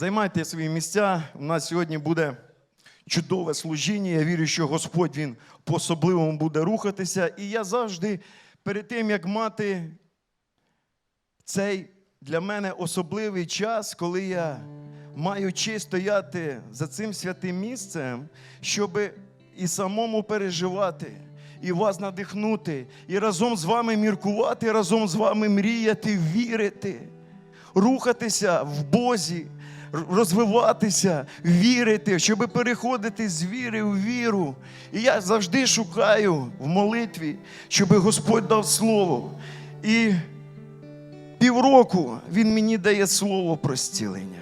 Займайте свої місця. У нас сьогодні буде чудове служіння. Я вірю, що Господь Він по-особливому буде рухатися. І я завжди, перед тим, як мати цей для мене особливий час, коли я маю честь стояти за цим святим місцем, щоб і самому переживати, і вас надихнути, і разом з вами міркувати, разом з вами мріяти, вірити, рухатися в Бозі, розвиватися, вірити, щоб переходити з віри в віру. І я завжди шукаю в молитві, щоб Господь дав слово. І півроку він мені дає слово про зцілення.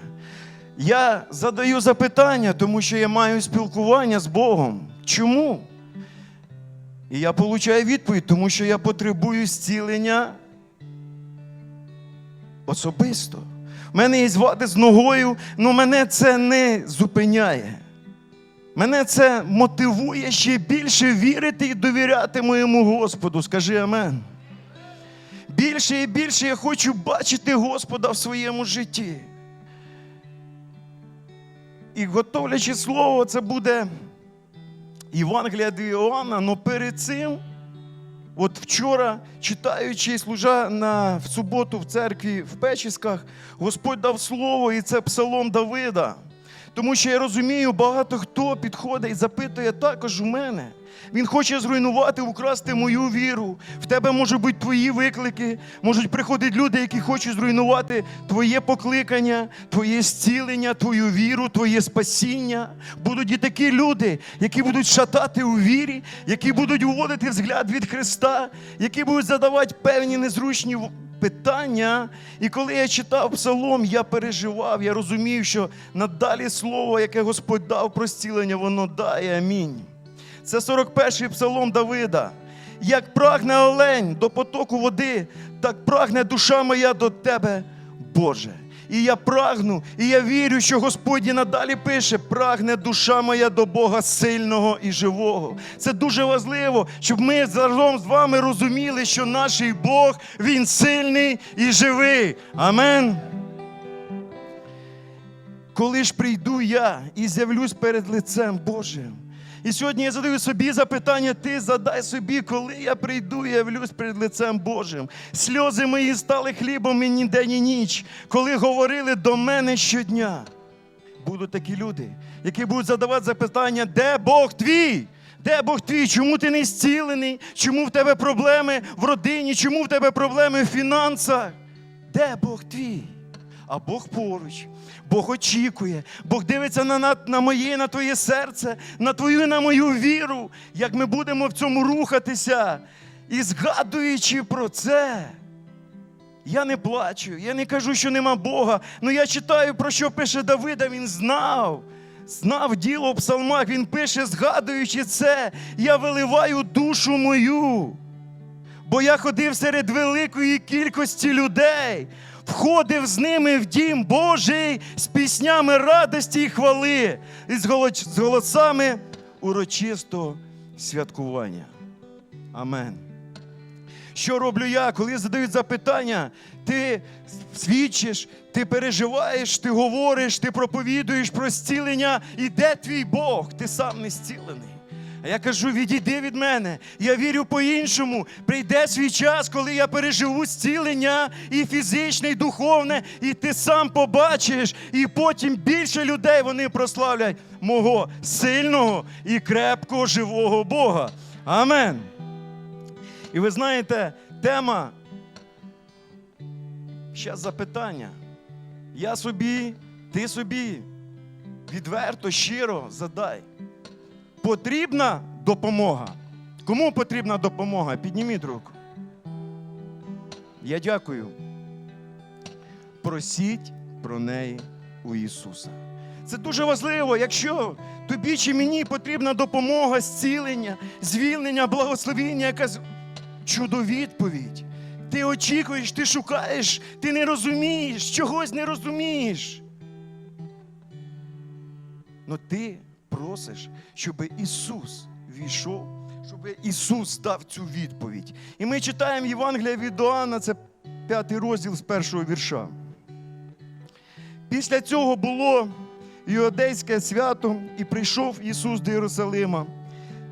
Я задаю запитання, тому що я маю спілкування з Богом. Чому? І я получаю відповідь, тому що я потребую зцілення особисто. У мене є вади з ногою, але мене це не зупиняє. Мене це мотивує ще більше вірити і довіряти моєму Господу. Скажи амен. Більше і більше я хочу бачити Господа в своєму житті. І готовлячи слово, це буде Євангелія від Іоанна, але перед цим, от вчора, читаючи служа на, в суботу в церкві в Печісках, Господь дав слово, і це псалом Давида. Тому що я розумію, багато хто підходить і запитує також у мене. Він хоче зруйнувати, украсти мою віру. В тебе можуть бути твої виклики, можуть приходити люди, які хочуть зруйнувати твоє покликання, твоє зцілення, твою віру, твоє спасіння. Будуть і такі люди, які будуть шатати у вірі, які будуть уводити взгляд від Христа, які будуть задавати певні незручні питання. І коли я читав псалом, я переживав, я розумів, що надалі слово, яке Господь дав про зцілення, воно дає. Амінь. Це 41-й псалом Давида. Як прагне олень до потоку води, так прагне душа моя до тебе, Боже. І я прагну, і я вірю, що Господь і надалі пише: прагне душа моя до Бога сильного і живого. Це дуже важливо, щоб ми разом з вами розуміли, що наш Бог Він сильний і живий. Амен. Коли ж прийду я і з'явлюсь перед лицем Божим. І сьогодні я задаю собі запитання, ти задай собі, коли я прийду і явлюсь перед лицем Божим. Сльози мої стали хлібом мені день і ніч, коли говорили до мене щодня. Будуть такі люди, які будуть задавати запитання, де Бог твій? Де Бог твій? Чому ти не зцілений? Чому в тебе проблеми в родині? Чому в тебе проблеми в фінансах? Де Бог твій? А Бог поруч, Бог очікує, Бог дивиться на, на, на моє, на твоє серце, на твою і на мою віру, як ми будемо в цьому рухатися. І згадуючи про це, я не плачу, я не кажу, що нема Бога. але я читаю, про що пише Давида, він знав. Знав діло в псалмах, він пише, згадуючи це, я виливаю душу мою. Бо я ходив серед великої кількості людей, входив з ними в дім Божий з піснями радості і хвали, і з голосами урочистого святкування. Амен. Що роблю я, коли задають запитання, ти свідчиш, ти переживаєш, ти говориш, ти проповідуєш про зцілення, і де твій Бог? Ти сам не зцілений. А я кажу: відійди від мене. Я вірю по-іншому. Прийде свій час, коли я переживу зцілення і фізичне, і духовне, і ти сам побачиш, і потім більше людей вони прославлять мого сильного і крепкого живого Бога. Амен. І ви знаєте, тема. Зараз запитання. Я собі, ти собі відверто, щиро задай. Потрібна допомога. Кому потрібна допомога? Підніміть руку. Я дякую. Просіть про неї у Ісуса. Це дуже важливо, якщо тобі чи мені потрібна допомога, зцілення, звільнення, благословіння, якась чудовідповідь. Ти очікуєш, ти шукаєш, ти не розумієш, чогось не розумієш. Но ти просиш, щоб Ісус війшов, щоб Ісус дав цю відповідь. І ми читаємо Євангелія від Іоанна, це п'ятий розділ з першого вірша. Після цього було іудейське свято, і прийшов Ісус до Єрусалима.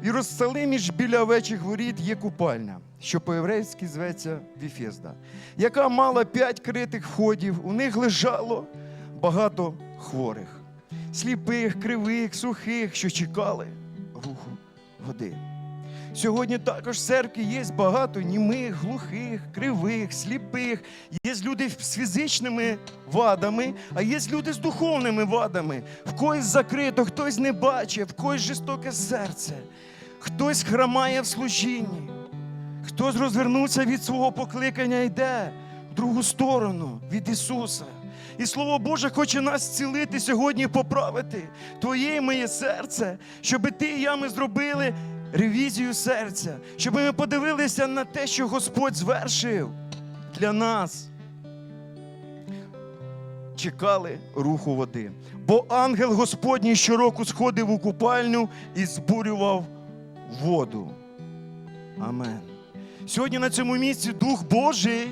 В Єрусалимі ж біля овечих воріт є купальня, що по-єврейськи зветься Віфезда, яка мала п'ять критих входів. У них лежало багато хворих, сліпих, кривих, сухих, що чекали руху води. Сьогодні також в церкві є багато німих, глухих, кривих, сліпих. Є люди з фізичними вадами, а є люди з духовними вадами. В когось закрито, хтось не бачить, в когось жорстоке серце, хтось храмає в служінні, хтось розвернувся від свого покликання йде в другу сторону від Ісуса. І Слово Боже хоче нас зцілити сьогодні, поправити твоє і моє серце, щоб ти і я ми зробили ревізію серця, щоб ми подивилися на те, що Господь звершив для нас. Чекали руху води. Бо ангел Господній щороку сходив у купальню і збурював воду. Амен. Сьогодні на цьому місці Дух Божий,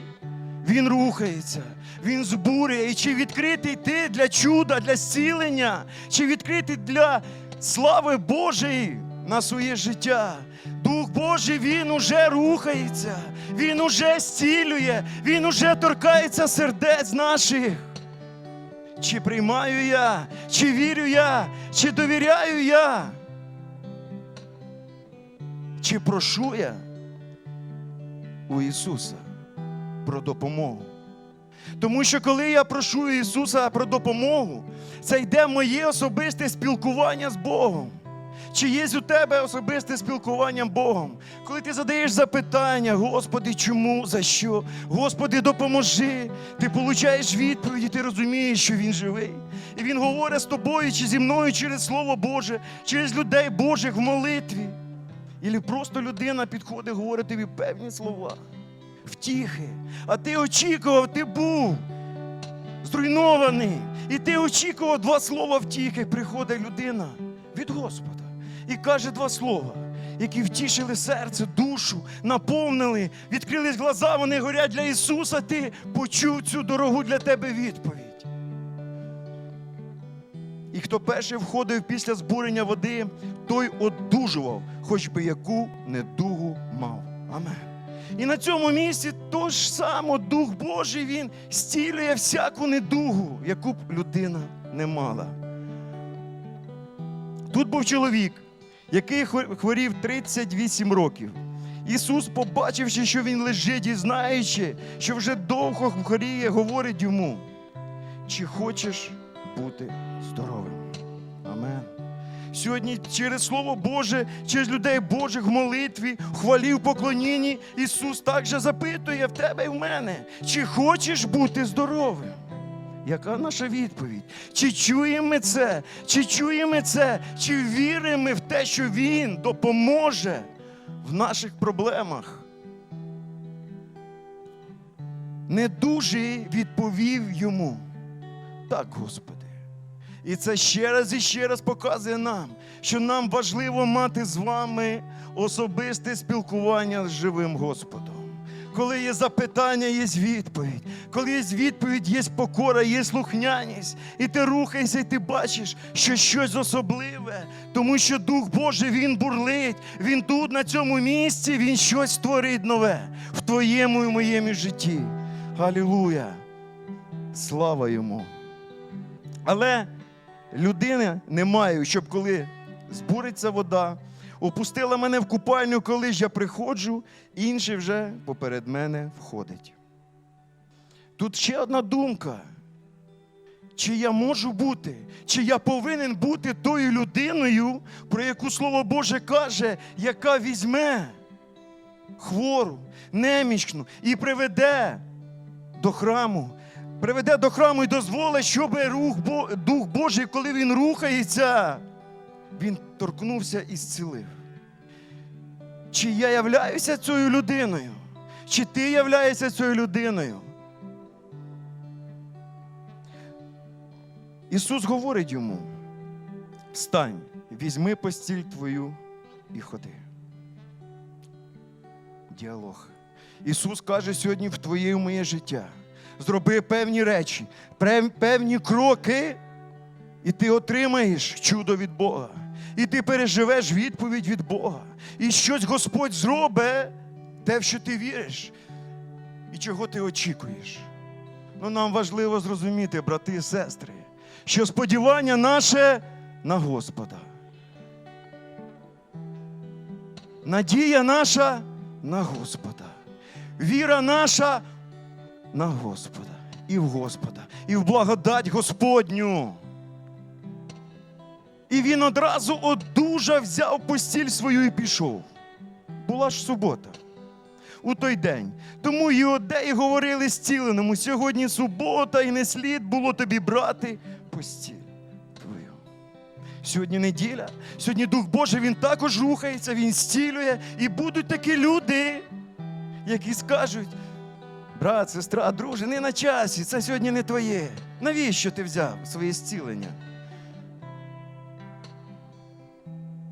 Він рухається, Він збурює. І чи відкритий ти для чуда, для зцілення, чи відкритий для слави Божої на своє життя. Дух Божий, Він уже рухається, Він уже зцілює, Він уже торкається сердець наших. Чи приймаю я, чи вірю я, чи довіряю я? Чи прошу я у Ісуса про допомогу? Тому що коли я прошу Ісуса про допомогу, це йде моє особисте спілкування з Богом. Чи є у тебе особисте спілкування з Богом? Коли ти задаєш запитання, Господи, чому, за що? Господи, допоможи. Ти получаєш відповіді, ти розумієш, що Він живий. І Він говорить з тобою чи зі мною через Слово Боже, через людей Божих в молитві. Ілі просто людина підходить, говорить тобі певні слова, втіхи. А ти очікував, ти був зруйнований. І ти очікував два слова втіхи. Приходить людина від Господа і каже два слова, які втішили серце, душу, наповнили, відкрились глаза, вони горять для Ісуса. Ти почув цю дорогу для тебе відповідь. І хто перший входив після збурення води, той одужував, хоч би яку недугу мав. Амен. І на цьому місці то ж само Дух Божий Він стілює всяку недугу, яку б людина не мала. Тут був чоловік, який хворів 38 років. Ісус, побачивши, що він лежить і знаючи, що вже довго хворіє, говорить йому: чи хочеш бути здоровим? Амен. Сьогодні через Слово Боже, через людей Божих в молитві, в хвалі, в поклонінні, Ісус також запитує в тебе і в мене, чи хочеш бути здоровим? Яка наша відповідь? Чи чуємо ми це? Чи чуємо ми це? Чи віримо ми в те, що Він допоможе в наших проблемах? Недужий відповів йому. Так, Господи. І це ще раз і ще раз показує нам, що нам важливо мати з вами особисте спілкування з живим Господом. Коли є запитання, є відповідь. Коли є відповідь, є покора, є слухняність. І ти рухаєшся, і ти бачиш, що щось особливе, тому що Дух Божий Він бурлить, Він тут, на цьому місці, Він щось створить нове в твоєму і моєму житті. Галілуя! Слава йому! Але людини немає, щоб коли збуриться вода, опустила мене в купальню, коли ж я приходжу, інший вже поперед мене входить. Тут ще одна думка. Чи я можу бути, чи я повинен бути тою людиною, про яку Слово Боже каже, яка візьме хвору, немічну і приведе до храму, приведе до храму і дозволить, щоб рух Дух Божий, коли він рухається, він торкнувся і зцілив. Чи я являюся цією людиною? Чи ти являєшся цією людиною? Ісус говорить йому: встань, візьми постіль твою і ходи. Діалог. Ісус каже сьогодні в твоє і в моє життя. Зроби певні речі, певні кроки, і ти отримаєш чудо від Бога. І ти переживеш відповідь від Бога. І щось Господь зробить, те, в що ти віриш, і чого ти очікуєш. Ну, нам важливо зрозуміти, брати і сестри, що сподівання наше на Господа. Надія наша на Господа. Віра наша на Господа. І в Господа, і в благодать Господню. І він одразу одужав, взяв постіль свою і пішов. Була ж субота. У той день. Тому іудеї говорили зціленому, сьогодні субота, і не слід було тобі брати постіль твою. Сьогодні неділя, сьогодні Дух Божий він також рухається, він зцілює. І будуть такі люди, які скажуть: брат, сестра, друже, не на часі, це сьогодні не твоє. Навіщо ти взяв своє зцілення?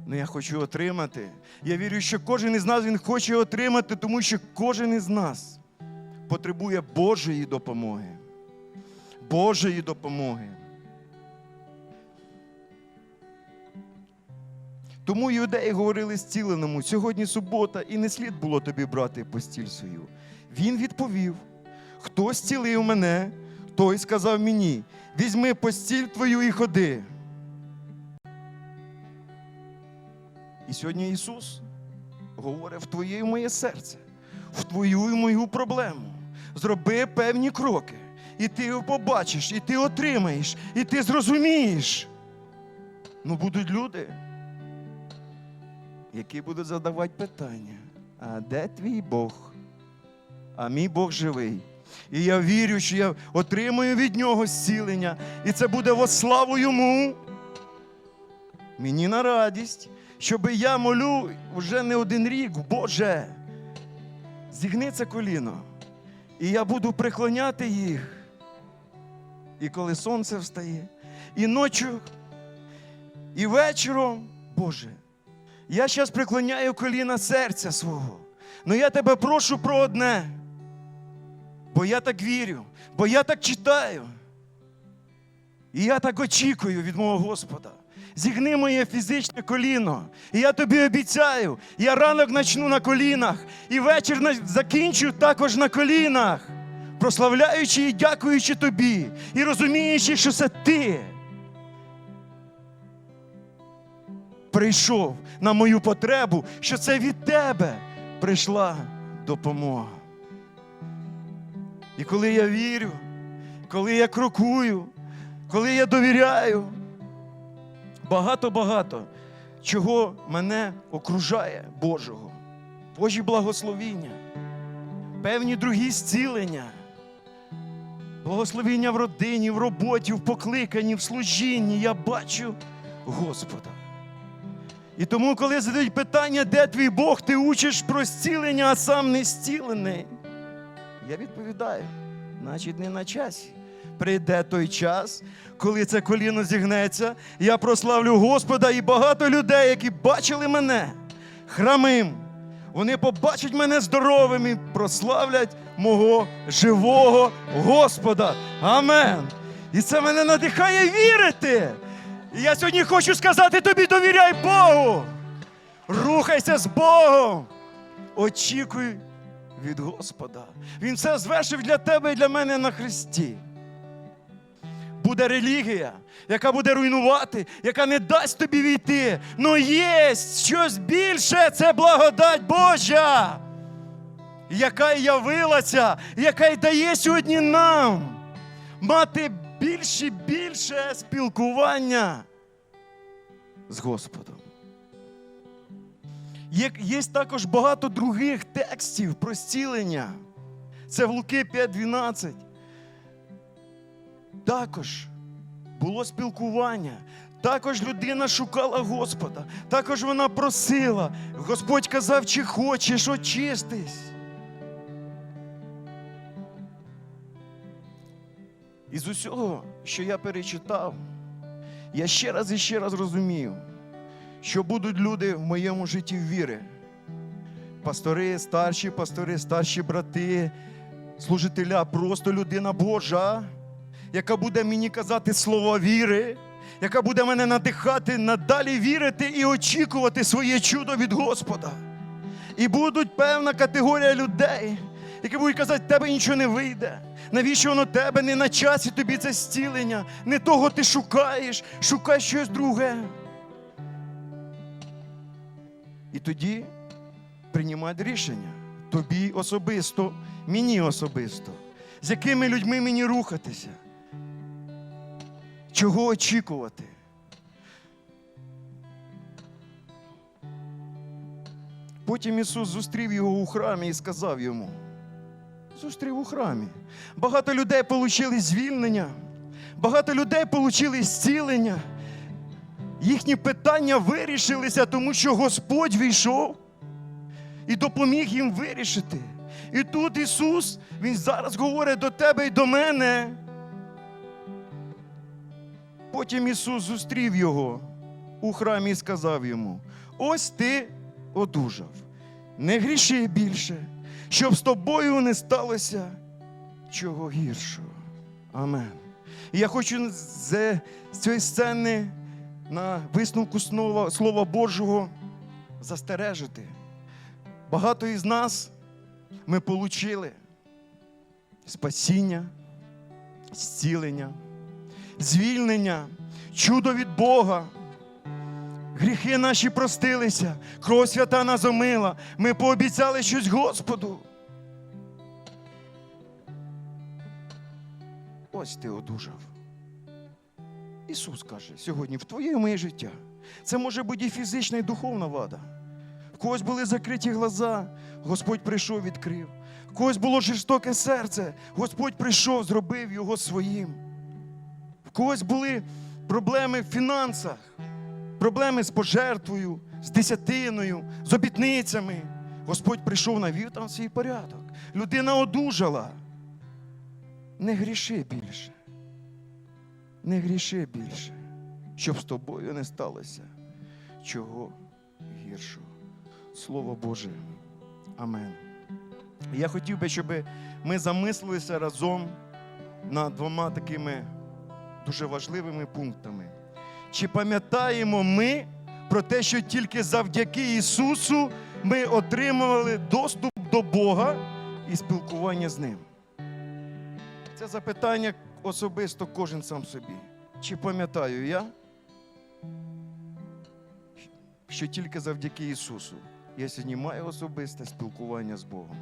Ну, я хочу отримати. Я вірю, що кожен із нас він хоче отримати, тому що кожен із нас потребує Божої допомоги. Божої допомоги. Тому юдеї говорили зціленому, сьогодні субота, і не слід було тобі брати постіль свою. Він відповів: хто зцілив мене, той сказав мені: візьми постіль твою і ходи. І сьогодні Ісус говорить в твоє і моє серце, в твою і мою проблему. Зроби певні кроки, і ти його побачиш, і ти отримаєш, і ти зрозумієш. Ну, будуть люди, які будуть задавати питання: а де твій Бог? А мій Бог живий. І я вірю, що я отримаю від нього зцілення, і це буде во славу йому. Мені на радість, щоб я молю вже не один рік, Боже, зігни це коліно, і я буду приклоняти їх. І коли сонце встає, і ночі, і вечором, Боже, я зараз приклоняю коліна серця свого. Ну я тебе прошу про одне, бо я так вірю, бо я так читаю. І я так очікую від мого Господа. Зігни моє фізичне коліно. І я тобі обіцяю, я ранок начну на колінах, і вечір закінчу також на колінах, прославляючи і дякуючи тобі, і розуміючи, що це ти прийшов на мою потребу, що це від тебе прийшла допомога. І коли я вірю, коли я крокую, коли я довіряю, багато-багато чого мене окружає Божого, Божі благословіння, певні другі зцілення, благословіння в родині, в роботі, в покликанні, в служінні. Я бачу Господа. І тому, коли задають питання, де твій Бог, ти учиш про зцілення, а сам не зцілений. Я відповідаю, значить, не на часі. Прийде той час, коли це коліно зігнеться, я прославлю Господа і багато людей, які бачили мене храмим. Вони побачать мене здоровим і прославлять мого живого Господа. Амен. І це мене надихає вірити. І я сьогодні хочу сказати тобі: довіряй Богу. Рухайся з Богом. Очікуй від Господа. Він все звершив для тебе і для мене на Христі. Буде релігія, яка буде руйнувати, яка не дасть тобі війти. Ну є щось більше, це благодать Божа, яка й явилася, яка й дає сьогодні нам мати більше і більше спілкування з Господом. Є, також багато других текстів про зцілення. Це в Луки 5.12. Також було спілкування. Також людина шукала Господа. Також вона просила. Господь казав, чи хочеш очистись. Із усього, що я перечитав, я ще раз і ще раз розумію, що будуть люди в моєму житті віри. Пастори, старші пастори, старші брати, служителя, просто людина Божа, яка буде мені казати слова віри, яка буде мене надихати надалі вірити і очікувати своє чудо від Господа. І будуть певна категорія людей, які будуть казати, тебе нічого не вийде. Навіщо воно тебе не на часі тобі це зцілення? Не того ти шукаєш, шукай щось друге. І тоді приймати рішення тобі особисто, мені особисто, з якими людьми мені рухатися, чого очікувати. Потім Ісус зустрів його у храмі і сказав йому: зустрів у храмі. Багато людей отримали звільнення, багато людей отримали зцілення. Їхні питання вирішилися, тому що Господь війшов і допоміг їм вирішити. І тут Ісус, Він зараз говорить до тебе і до мене. Потім Ісус зустрів його у храмі і сказав йому: ось ти одужав, не гріши більше, щоб з тобою не сталося чого гіршого. Амен. І я хочу з цієї сцени на висновку слова, Слова Божого застережити. Багато із нас ми отримали спасіння, зцілення, звільнення, чудо від Бога. Гріхи наші простилися, кров свята нас омила. Ми пообіцяли щось Господу. Ось ти одужав. Ісус каже сьогодні в твоє і моє життя. Це може бути і фізична, і духовна вада. В когось були закриті глаза, Господь прийшов, відкрив. В когось було жорстоке серце, Господь прийшов, зробив його своїм. В когось були проблеми в фінансах, проблеми з пожертвою, з десятиною, з обітницями. Господь прийшов, навів там свій порядок. Людина одужала. Не гріши більше. Не гріши більше, щоб з тобою не сталося чого гіршого. Слово Боже. Амен. Я хотів би, щоб ми замислилися разом над двома такими дуже важливими пунктами. Чи пам'ятаємо ми про те, що тільки завдяки Ісусу ми отримували доступ до Бога і спілкування з Ним? Це запитання особисто кожен сам собі. Чи пам'ятаю я, що тільки завдяки Ісусу я сьогодні маю особисте спілкування з Богом?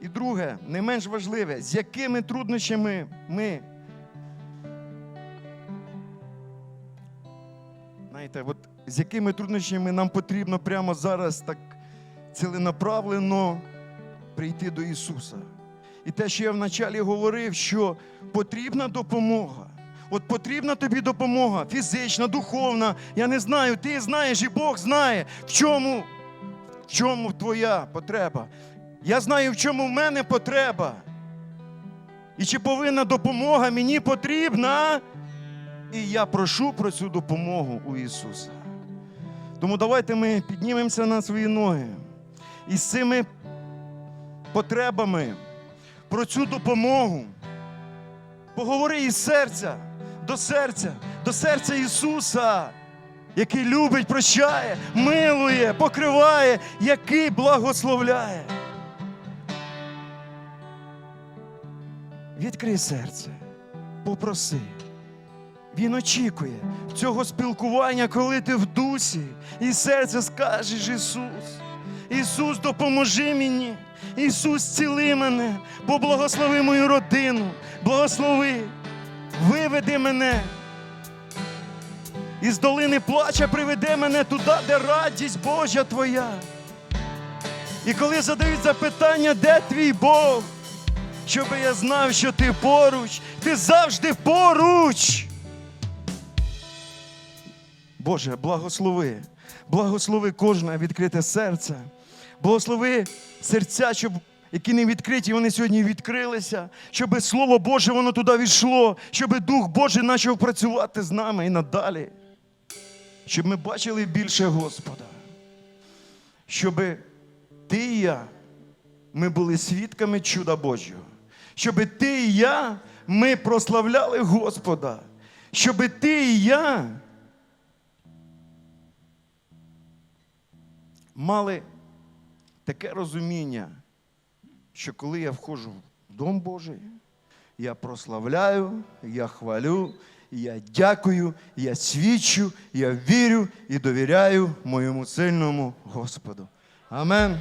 І друге, не менш важливе, з якими труднощами ми. Знаєте, от з якими труднощами нам потрібно прямо зараз так ціленаправлено прийти до Ісуса. І те, що я вначалі говорив, що потрібна допомога. От потрібна тобі допомога фізична, духовна. Я не знаю, ти знаєш, і Бог знає, в чому, в чому твоя потреба. Я знаю, в чому в мене потреба. І чи повинна допомога мені потрібна. І я прошу про цю допомогу у Ісуса. Тому давайте ми піднімемося на свої ноги. І з цими потребами про цю допомогу. Поговори із серця до серця, до серця Ісуса, який любить, прощає, милує, покриває, який благословляє. Відкрий серце, попроси. Він очікує цього спілкування, коли ти в дусі, і серце скажеш Ісус. Ісус, допоможи мені. Ісус, ціли мене, поблагослови мою родину, благослови, виведи мене. Із долини плача приведе мене туди, де радість Божа Твоя. І коли задають запитання, де твій Бог, щоб я знав, що ти поруч, ти завжди поруч. Боже, благослови, благослови кожне відкрите серце, благослови серця, щоб, які не відкриті, вони сьогодні відкрилися, щоб Слово Боже воно туди війшло, щоб Дух Божий почав працювати з нами і надалі. Щоб ми бачили більше Господа. Щоб ти і я ми були свідками чуда Божого. Щоби ти і я, ми прославляли Господа. Щоби ти і я мали таке розуміння, що коли я входжу в Дом Божий, я прославляю, я хвалю, я дякую, я свідчу, я вірю і довіряю моєму сильному Господу. Амен.